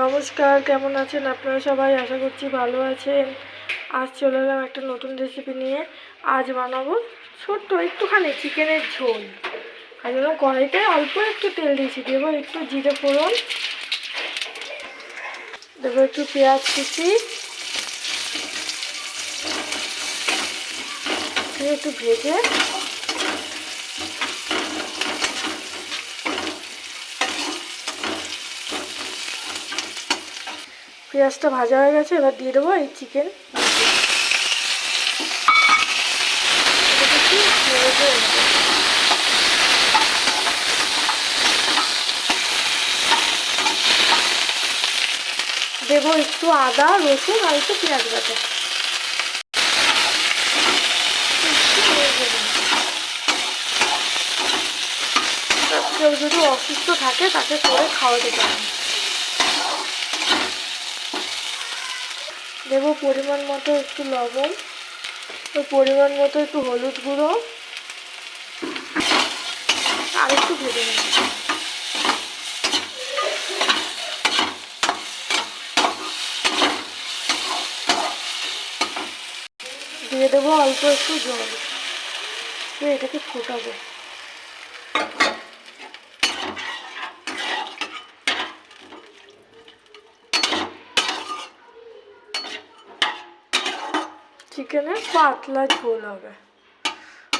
নমস্কার, কেমন আছেন আপনারা সবাই? আশা করছি ভালো আছেন। আজ চলে এলাম একটা নতুন রেসিপি নিয়ে। আজ বানাবো ছোট্ট একটুখানি চিকেনের ঝোল। আর জন্য কড়াইতে অল্প একটু তেল দিয়েছি। দেবো একটু জিরে ফোড়ন। দেবো একটু পেঁয়াজ কুচি। একটু ভেজে পেঁয়াজটা ভাজা হয়ে গেছে, এবার দিয়ে দেবো এই চিকেন দেবো একটু আদা, রসুন আর একটু পেঁয়াজ বাটা। কেউ যদি অসুস্থ থাকে তাকে করে খাওয়াতে পারেন। দেবো পরিমাণ মতো একটু লবণ ওই পরিমাণ মতো একটু হলুদ গুঁড়ো। আর একটু ভেজে নেব। দিয়ে দেবো অল্প একটু জল। দিয়ে এটাকে ফোটাবো। চিকেনের পাতলা ঝোল হবে।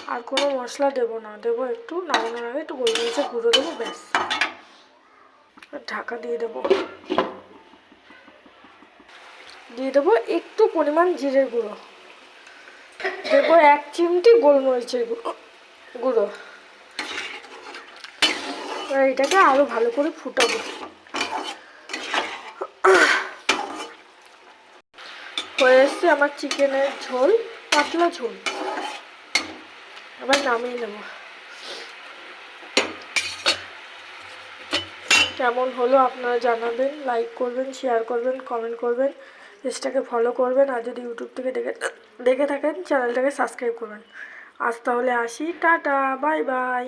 আর কোনো মশলা দেবো না, দেবো একটু নামানোর আগে একটু গোলমরিচের গুঁড়ো দেবো, ব্যাস। ঢাকা দিয়ে দেবো। দিয়ে দেবো একটু পরিমাণ জিরের গুঁড়ো। দেবো এক চিমটি গোলমরিচের গুঁড়ো। এটাকে আরও ভালো করে ফুটাবো। হয়ে এসছে আমার চিকেনের ঝোল, পাতলা ঝোল। এবার নামিয়ে নেব। কেমন হলো আপনারা জানাবেন লাইক করবেন শেয়ার করবেন কমেন্ট করবেন, পেজটাকে ফলো করবেন, আর যদি ইউটিউব থেকে দেখে দেখে থাকেন চ্যানেলটাকে সাবস্ক্রাইব করবেন। আজ তাহলে আসি, টাটা বাই বাই